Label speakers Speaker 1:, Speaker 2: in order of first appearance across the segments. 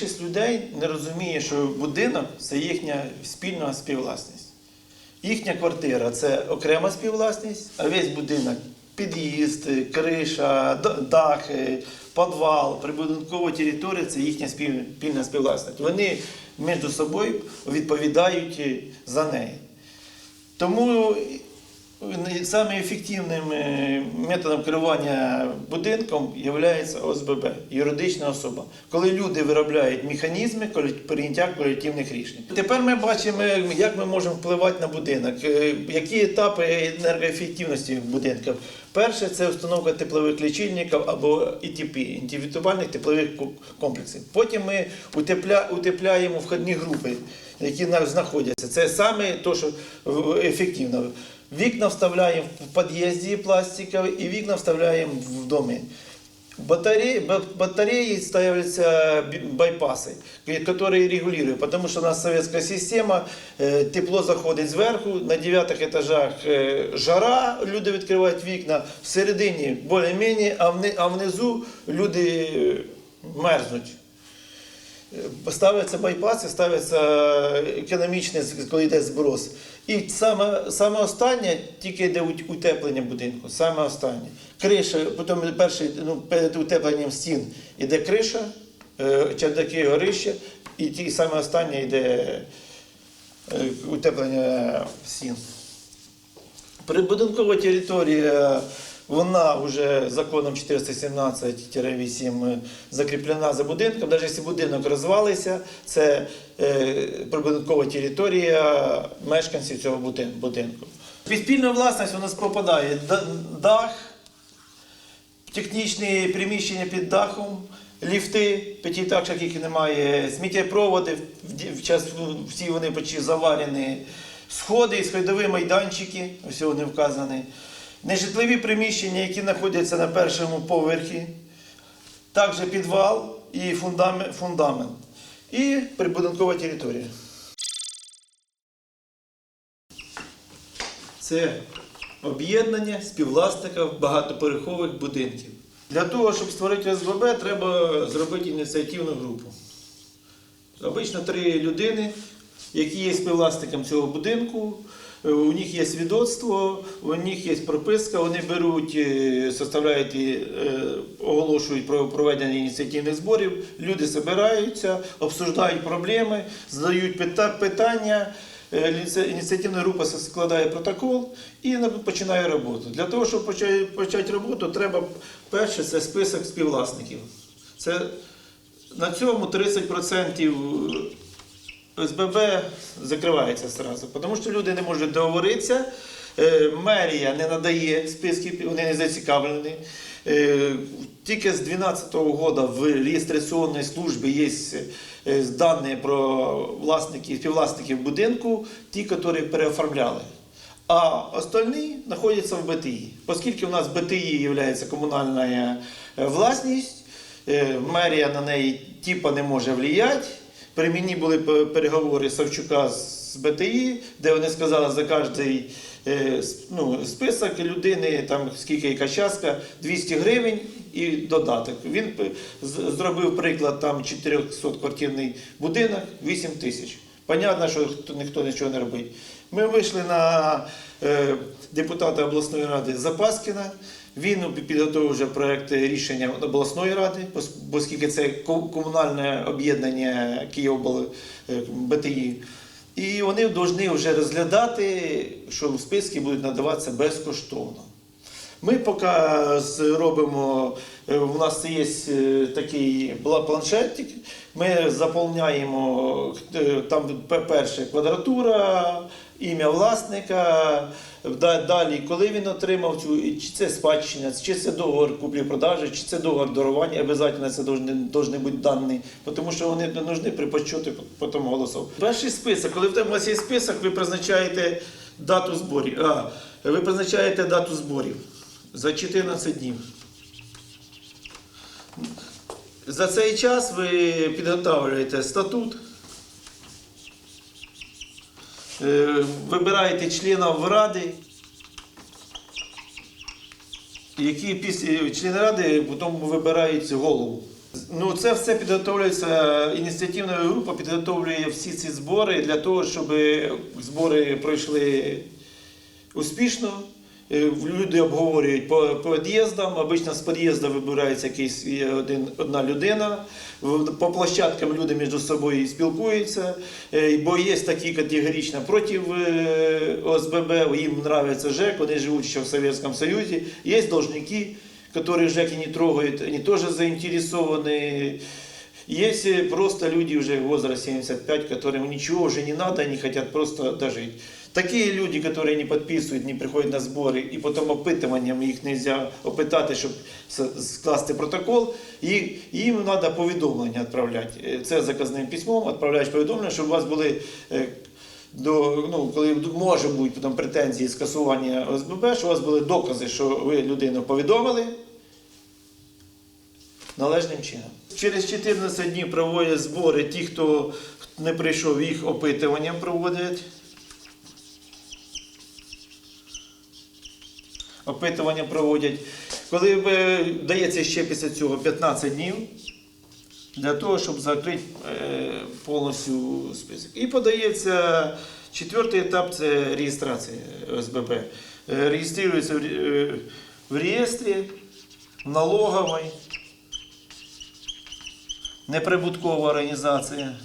Speaker 1: більшість людей не розуміє, що будинок це їхня спільна співвласність. Їхня квартира це окрема співвласність, а весь будинок під'їзд, криша, д- дах, е, підвал, прибудинкова територія це їхня спільна співвласність. Вони між собою відповідають е, за неї. Тому саме ефективним е, методом керування будинком є ОСББ, юридична особа, коли люди виробляють механізми прийняття колективних рішень. Тепер ми бачимо, як ми можемо впливати на будинок, е, які етапи енергоефективності будинків. Перше це установка теплових лічильників або ІТП, індивідуальних теплових ко- комплексів. Потім ми утепля, утепляємо входні групи, які знаходяться. Це саме те, що ефективно. Вікна вставляємо в під'їзді пластикові і вікна вставляємо в домі. Батареи, ба- батареи ставятся бі- байпасы, ки- которые регулируют, потому что у нас советская система, э, тепло заходить зверху, на дев'ятих етажах э, жара, люди відкривають вікна, всередині більш-менш, а, вни, а внизу люди е, мерзнуть. Е, Ставляться байпаси, ставиться економічний, коли йде зброс. І саме, саме останнє тільки йде утеплення будинку. Саме останнє. Криша, потім перший, ну, перед утепленням стін йде криша, е, чердаки горище, і ті саме останнє йде е, утеплення стін. Прибудинкова територія, вона вже законом 417-8 закріплена за будинком. Навіть якщо будинок розвалився, це е, прибудинкова територія мешканців цього будинку. Під спільну власність у нас попадає дах, технічні приміщення під дахом, ліфти, п'ятиэтажок, яких немає, сміттєпроводи, всі вони почти заварені, сходи, сходові майданчики, ось вони вказані, нежитлові приміщення, які знаходяться на першому поверхі, також підвал і фундамент. І прибудинкова територія. Це об'єднання співвласників багатоповерхових будинків. Для того, щоб створити ОСББ, треба зробити ініціативну групу. Обично три людини, які є співвласником цього будинку. Е, У них є свідоцтво, у них є прописка, вони беруть, е, составляють і е, оголошують про проведення ініціативних зборів. Люди збираються, обсуждають проблеми, задають питання. Ініціативна група складає протокол і починає роботу. Для того, щоб почати роботу, треба перше це список співвласників. Це на цьому 30% СББ закривається зразу, тому що люди не можуть договоритися. Е, Мерія не надає списків, вони не зацікавлені. Е, Тільки з 2012 року в реєстраційній службі є е, дані про власників, співвласників будинку, ті, які переоформляли. А остальні знаходяться в БТІ. Оскільки у нас БТІ є комунальна власність, мерія на неї типа не може впливати. При мені були переговори Савчука з БТІ, де вони сказали за кожний е, ну, список людини, там скільки яка частка, 200 гривень і додаток. Він зробив приклад там 400-квартирний будинок, 8 тисяч. Понятно, що ніхто нічого не робить. Ми вийшли на е, депутата обласної ради Запаскіна. Він підготував вже проект рішення обласної ради, оскільки це комунальне об'єднання Київбл е, БТІ. І вони повинні вже розглядати, що списки будуть надаватися безкоштовно. Ми поки робимо, е, у нас є е, такий планшетик, ми заповняємо е, там пе- перше квадратура, ім'я власника, далі, коли він отримав чи це спадщина, чи це договор куплі-продажі, чи це договор дарування, обов'язково це повинні бути дані, тому що вони не нужні при підсчеті потім голосів. Перший список, коли в тебе є список, ви призначаєте дату зборів. А, ви призначаєте дату зборів за 14 днів. За цей час ви підготовлюєте статут, е, вибираєте членів ради, які після члени ради потім вибирають голову. Ну, це все підготовлюється, ініціативна група підготовлює всі ці збори для того, щоб збори пройшли успішно. Е, Люди обговорюють по по під'їздам. Обично з під'їзду вибирається якийсь є один, одна людина. В- По площадкам люди між собою спілкуються. Е, Бо є такі категорично проти е, ОСББ, їм подобається ЖЕК, вони живуть ще в Совєтському Союзі. Є должники, которые ЖЕКи не трогают, они тоже заинтересованы. Есть э, просто люди уже в возрасте 75, которым ничего уже не надо, они хотят просто дожить. Такие люди, которые не подписывают, не приходят на сборы, и потом опитуванням їх нельзя опитати, щоб с- скласти протокол, і їм треба повідомлення відправляти. Е, Це заказним письмом, відправляєш повідомлення, щоб у вас були е, до, ну, коли може бути потім претензії скасування ОСББ, що у вас були докази, що ви людину повідомили належним чином. Через 14 днів проводять збори ті, хто не прийшов, їх опитуванням проводять. Опитування проводять. Коли ви- дається ще після цього 15 днів для того, щоб закрити е, повністю список. І подається четвертий етап це реєстрація ОСББ. Е, Реєструється в, ре- е, в реєстрі налоговий, неприбуткова організація.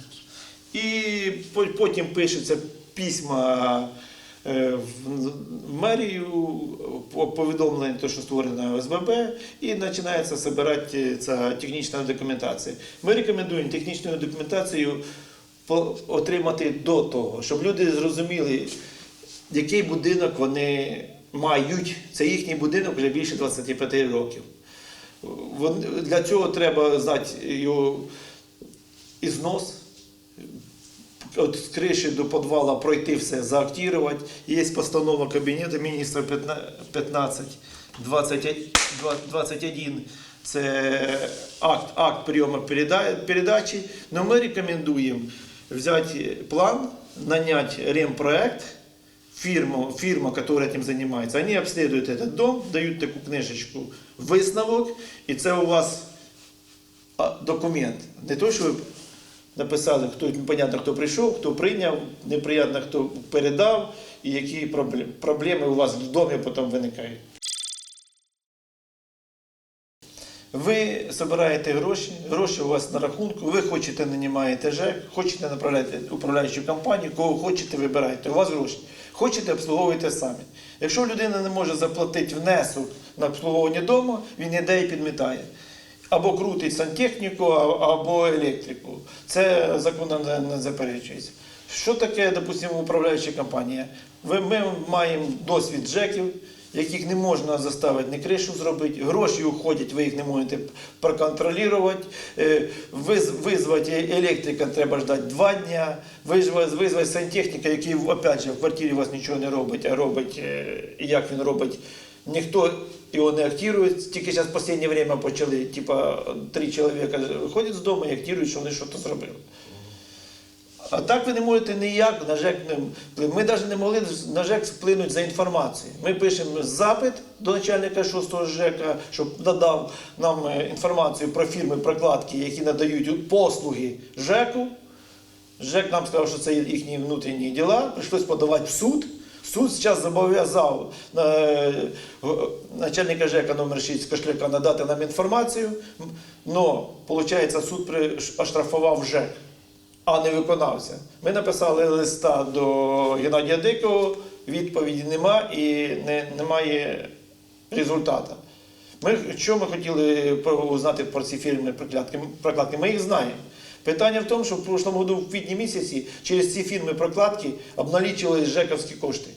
Speaker 1: І потім пишеться письма е, в мерію, повідомлення, те, що створено ОСББ, і починається збирати ця технічна документація. Ми рекомендуємо технічну документацію отримати до того, щоб люди зрозуміли, який будинок вони мають. Це їхній будинок вже більше 25 років. Для цього треба знати його ізнос, от криші до підвала пройти все, заактувати. Є постанова Кабінету міністра 15 21, це акт, акт прийому передачі. Но ми рекомендуємо взяти план, наняти ремпроект, фирму, фирма, которая этим занимается, они обследуют этот дом, дают такую книжечку висновок, і це у вас документ. Не то, що ви написали, хто непонятно, хто прийшов, хто прийняв, неприємно, хто передав, і які проблеми, у вас в домі потім виникають. Ви збираєте гроші, гроші у вас на рахунку, ви хочете нанімаєте ЖЕК, хочете направляти управляючу компанію, кого хочете вибираєте, у вас гроші. Хочете обслуговуєте самі. Якщо людина не може заплатити внесок на обслуговування дому, він іде і підмітає. Або крутить сантехніку, або електрику. Це законом не, заперечується. Що таке, допустимо, управляюча компанія? Ми маємо досвід ЖЕКів, яких не можна заставити ні кришу зробити, гроші уходять, ви їх не можете проконтролювати. Е, Визвати електрика треба ждати два визвати, визвати сантехніка, який опять же, в квартирі у вас нічого не робить, а робить, е, як він робить. Ніхто його не актує, тільки зараз в останнє время почали, типа, три чоловіка виходять з дому і актують, що вони щось зробили. А так ви не можете ніяк на ЖЕК не вплинути. Ми навіть не могли на ЖЕК вплинути за інформацією. Ми пишемо запит до начальника 6 ЖЕКа, щоб надав нам е, інформацію про фірми прокладки, які надають послуги ЖЕКу. ЖЕК нам сказав, що це їхні внутрішні діла. Прийшлось подавати в суд. Суд зараз зобов'язав е, начальника ЖЕКа номер 6 Кошляка надати нам інформацію. Но, виходить, суд оштрафував ЖЕК а не виконався. Ми написали листа до Геннадія Дикого, відповіді нема і не, немає результату. Ми, що ми хотіли узнати про ці прокладки? прокладки? Ми їх знаємо. Питання в тому, що в прошлому году, в квітні місяці, через ці фірми прокладки обналічили жековські кошти.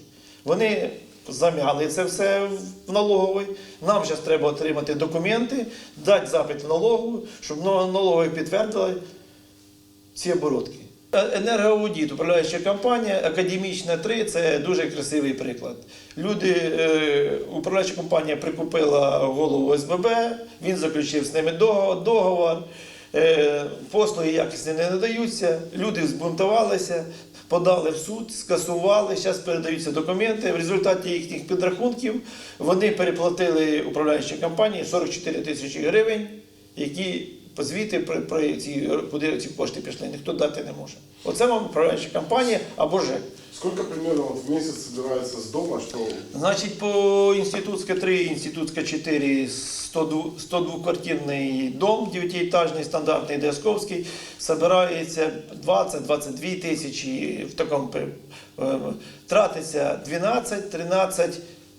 Speaker 1: Вони зам'яли це все в налоговий. Нам зараз треба отримати документи, дати запит в налогову, щоб на- налоговий підтвердили ці оборотки. Е, Енергоаудіт, управляюча компанія, академічна 3 це дуже красивий приклад. Люди, е, управляюча компанія прикупила голову ОСББ, він заключив з ними дого- договор, послуги якісні не надаються, люди збунтувалися, подали в суд, скасували, зараз передаються документи. В результаті їхніх підрахунків вони переплатили управляючій компанії 44 тисячі гривень, які звіти про, про ці, куди ці кошти пішли, ніхто дати не може. Оце вам управляюча компанія або ЖЕК.
Speaker 2: Сколько примерно в месяц собирается с дома, что?
Speaker 1: Значить, по Інститутська 3, Институтской 4, 102-квартирний дом, 9-етажний, стандартний Десковський, собирається 20-22 тисячі, в такому е, тратиться 12-13,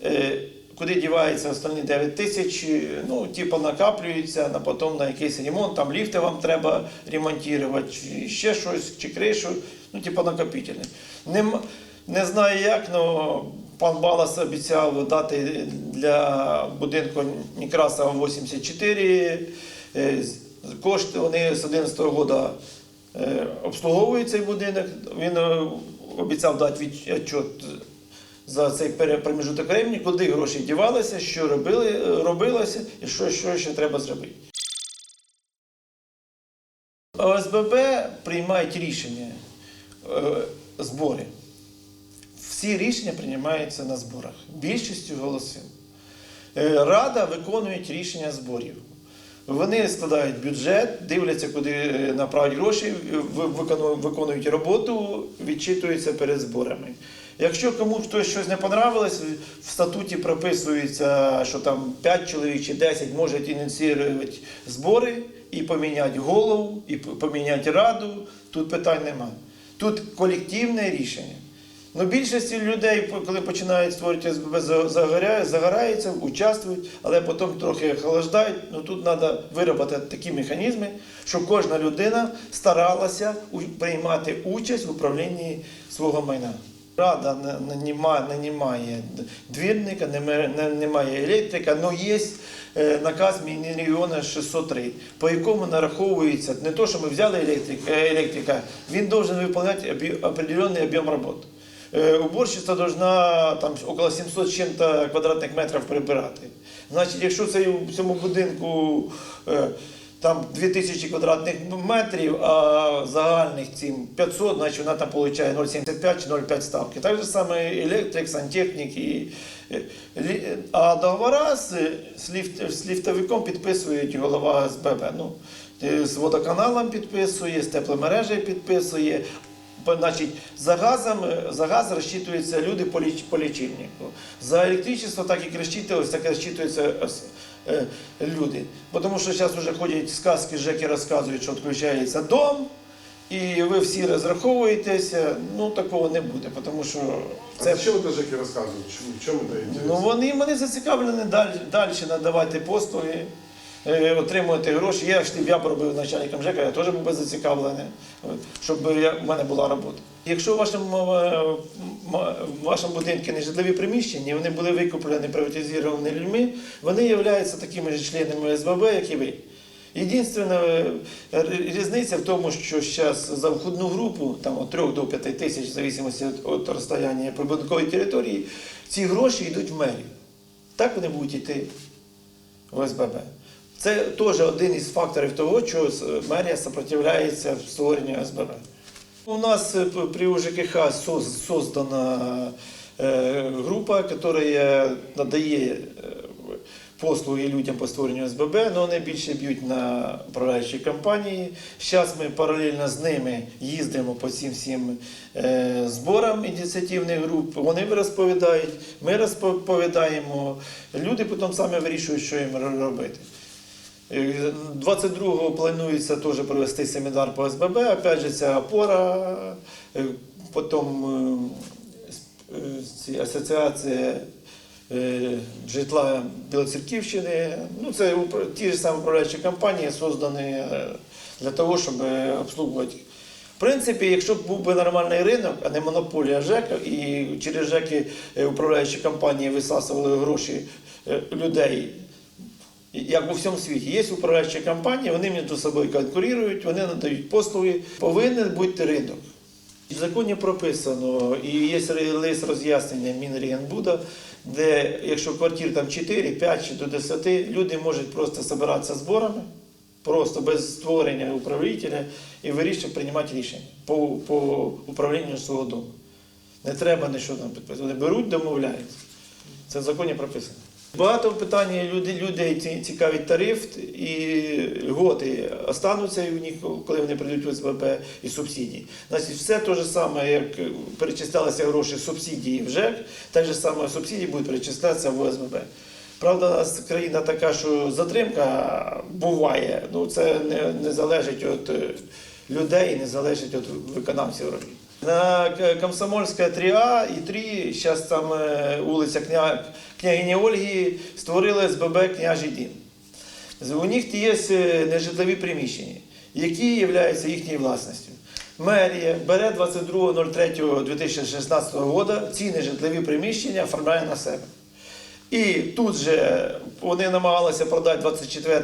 Speaker 1: е, куди дівається останні 9 тисяч, е, ну, типу накаплюється на потім на якийсь ремонт, там ліфти вам треба ремонтувати, чи ще щось, чи кришу, ну, типу накопительне. Нем, не знаю як, але пан Балас обіцяв дати для будинку Некрасова 84. е, Кошти вони з 11-го року е, обслуговують цей будинок. Він обіцяв дати відчет за цей проміжуток времени, куди гроші дівалися, що робили, е, робилося і що, що ще треба зробити. ОСББ приймають рішення, е, збори. Всі рішення приймаються на зборах. Більшістю голосів. Е, Рада виконує рішення зборів. Вони складають бюджет, дивляться, куди направити гроші, виконують роботу, відчитуються перед зборами. Якщо комусь хтось щось не понравилось, в статуті прописується, що там 5 чоловік чи 10 можуть ініціювати збори і поміняти голову, і поміняти раду. Тут питань немає. Тут колективне рішення. Ну, більшості людей, коли починають створювати СББ, загораються, участвують, але потім трохи охолоджають. Ну тут треба виробити такі механізми, щоб кожна людина старалася приймати участь в управлінні свого майна. Рада не- нанімає, нанімає двірника, неме- не- немає електрика, але є е, наказ Мінрегіону 603, по якому нараховується не то, що ми взяли електрика, електрика він повинен виконувати определенний об'єм роботи. Э, Уборщиця должна там около 700 чим-то квадратних метрів прибирати. Значить, якщо це в цьому будинку е, там 2000 квадратних метрів, а загальних цим 500, значить вона там отримує 0,75 чи 0,5 ставки. Так же саме електрик, сантехнік і. е, А договора з, з, ліфт, з ліфтовиком підписують голова СББ. Ну, е, з водоканалом підписує, з тепломережею підписує. Значить, за газом, е, за газ розчитуються люди по, ліч, по лічильнику. За електричество так як розчитувалось, так і е, е, люди. Бо Тому що зараз вже ходять сказки, ЖЕКи розказують, що відключається дом, і ви всі розраховуєтеся. Ну такого не буде, тому що
Speaker 2: А
Speaker 1: це
Speaker 2: зачем это Жеки рассказывают? В чем это интересно?
Speaker 1: Ну вони, вони зацікавлені далі, далі надавати послуги, е, отримувати гроші. Я ж я б робив начальником ЖЕКа, я теж був би зацікавлений, щоб в мене була робота. Якщо в вашому, е, в вашому будинку не житлові приміщення, вони були викуплені, приватизовані людьми, вони являються такими ж членами СББ, як і ви. Е, різниця в тому, що зараз за входну групу, там від 3 до 5 тисяч, в зависимості від, розстояння прибудинкової території, ці гроші йдуть в мерію. Так вони будуть йти в ОСББ. Це теж один із факторів того, що мерія сопротивляється створенню ОСББ. У нас е, при УЖКХ создана э, группа, которая надає е, послуги людям по створенню СББ, але вони більше б'ють на управляючі компанії. Зараз ми паралельно з ними їздимо по всім е, зборам ініціативних груп. Вони розповідають, ми розповідаємо. Люди потім самі вирішують, що їм робити. Е, 22-го планується теж провести семінар по СББ. Опять же, ця опора, е, потім е, е, ці асоціація житла Білоцерківщини. Ну, це ті ж самі управляючі компанії, создані для того, щоб обслуговувати. В принципі, якщо б був би нормальний ринок, а не монополія ЖЕКа, і через ЖЕКи управляючі компанії висасували гроші людей як у всьому світі, є управляючі компанії, вони між собою конкурують, вони надають послуги. Повинен бути ринок. В законі прописано, і є лист роз'яснення Мінрегенбуда, де якщо квартир там 4, 5 чи до 10, люди можуть просто збиратися зборами, просто без створення управителя і вирішити приймати рішення по, по управлінню свого дому. Не треба нічого там підписувати. Вони беруть, домовляються. Це в законі прописано. Багато питань люди, людей ці- цікавить тариф і льготи остануться у них, коли вони прийдуть в ОСББ і субсидії. Значить, все те ж саме, як перечислялися гроші субсидії в ЖЕК, так же саме субсидії будуть перечислятися в ОСББ. Правда, у нас країна така, що затримка буває, ну це не, не залежить від людей, не залежить від виконавців робіт. На Комсомольська 3А і 3, зараз там е, вулиця Кня... княгині Ольги, створили СББ Княжий Дім. У них є е, нежитлові приміщення, які являються їхньою власністю. Мерія бере 22.03.2016 року ці нежитлові приміщення оформляє на себе. І тут же вони намагалися продати 24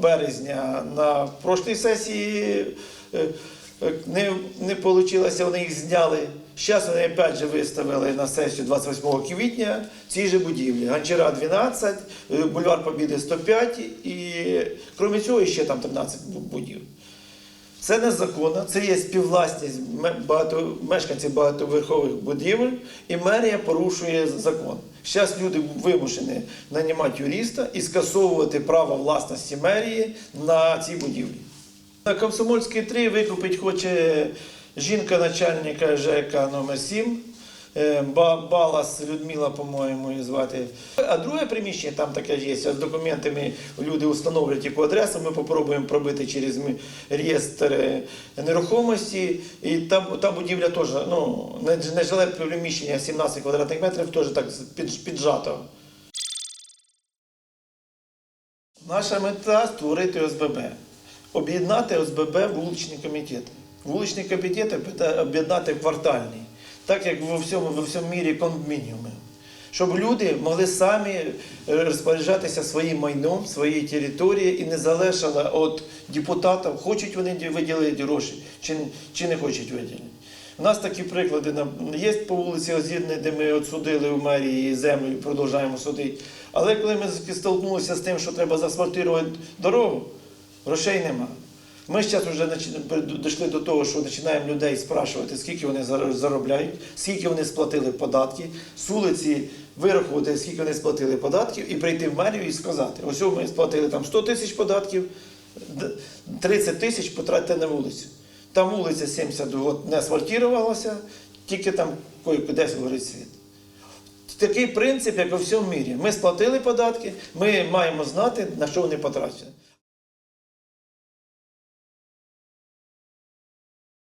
Speaker 1: березня на прошлій сесії. е, е, Не, не вийшло, вони їх зняли. Зараз вони опять же виставили на сесію 28 квітня ці ж будівлі. Гончара 12, е, бульвар Побіди 105 і крім цього ще там 13 бу- будівель. Це незаконно, це є співвласність багато, мешканців багатоверхових будівель, і мерія порушує закон. Зараз люди вимушені нанімати юриста і скасовувати право власності мерії на ці будівлі. На Комсомольській 3 викупить хоче жінка начальника ЖЕК номер 7 е, Балас Людмила, по-моєму, її звати. А друге приміщення там таке є. З документами люди встановлюють яку адресу. Ми спробуємо пробити через реєстр е, нерухомості. І там та будівля теж, ну, не, не приміщення 17 квадратних метрів, теж так піджато. Наша мета створити ОСББ, об'єднати ОСББ вуличні комітети. Вуличні комітети об'єднати квартальні, так як во всьому, во всьому мірі кондомініуми. Щоб люди могли самі е, розпоряджатися своїм майном, своєї території і не залежало від депутатів, хочуть вони виділити гроші чи, чи не хочуть виділити. У нас такі приклади є по вулиці Озірної, де ми от судили в мерії землю і продовжуємо судити. Але коли ми столкнулися з тим, що треба заасфальтувати дорогу, грошей нема. Ми зараз вже дійшли до того, що починаємо людей спрашувати, скільки вони заробляють, скільки вони сплатили податки, з вулиці вирахувати, скільки вони сплатили податків, і прийти в мерію і сказати: ось ми сплатили там 100 тисяч податків, 30 тисяч потратьте на вулицю. Там вулиця 70 років не асфальтувалася, тільки там десь горить світ. Такий принцип, як у всьому мірі. Ми сплатили податки, ми маємо знати, на що вони потрачені.